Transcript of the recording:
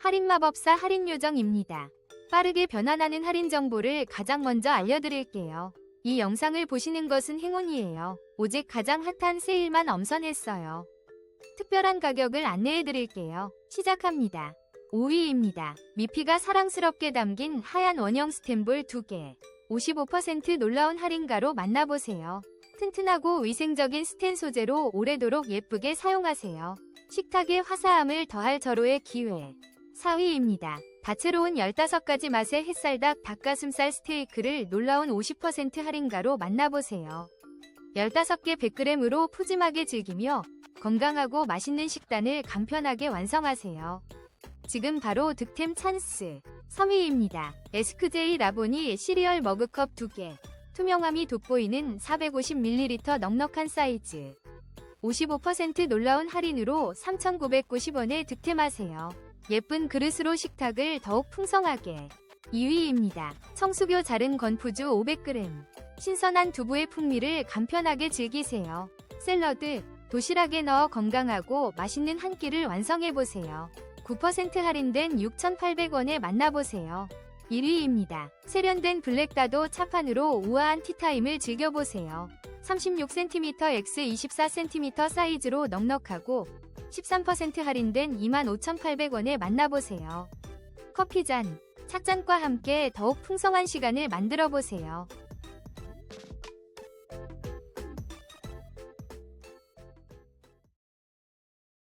할인마법사 할인요정입니다. 빠르게 변환하는 할인 정보를 가장 먼저 알려드릴게요. 이 영상을 보시는 것은 행운이에요. 오직 가장 핫한 세일만 엄선했어요. 특별한 가격을 안내해드릴게요. 시작합니다. 5위입니다. 미피가 사랑스럽게 담긴 하얀 원형 스탠볼 2개. 55% 놀라운 할인가로 만나보세요. 튼튼하고 위생적인 스텐 소재로 오래도록 예쁘게 사용하세요. 식탁에 화사함을 더할 절호의 기회. 4위입니다. 다채로운 15가지 맛의 햇살닭 닭가슴살 스테이크를 놀라운 50% 할인가로 만나보세요. 15개 100g으로 푸짐하게 즐기며 건강하고 맛있는 식단을 간편하게 완성하세요. 지금 바로 득템 찬스. 3위입니다. 에스크제이 라보니 시리얼 머그컵 2개. 투명함이 돋보이는 450ml 넉넉한 사이즈. 55% 놀라운 할인으로 3,990원에 득템하세요. 예쁜 그릇으로 식탁을 더욱 풍성하게. 2위입니다. 청수교 자른 건푸주 500g. 신선한 두부의 풍미를 간편하게 즐기세요. 샐러드, 도시락에 넣어 건강하고 맛있는 한 끼를 완성해보세요. 9% 할인된 6,800원에 만나보세요. 1위입니다. 세련된 블랙다도 차판으로 우아한 티타임을 즐겨보세요. 36cm x 24cm 사이즈로 넉넉하고 13% 할인된 25,800원에 만나보세요. 커피잔, 찻잔과 함께 더욱 풍성한 시간을 만들어 보세요.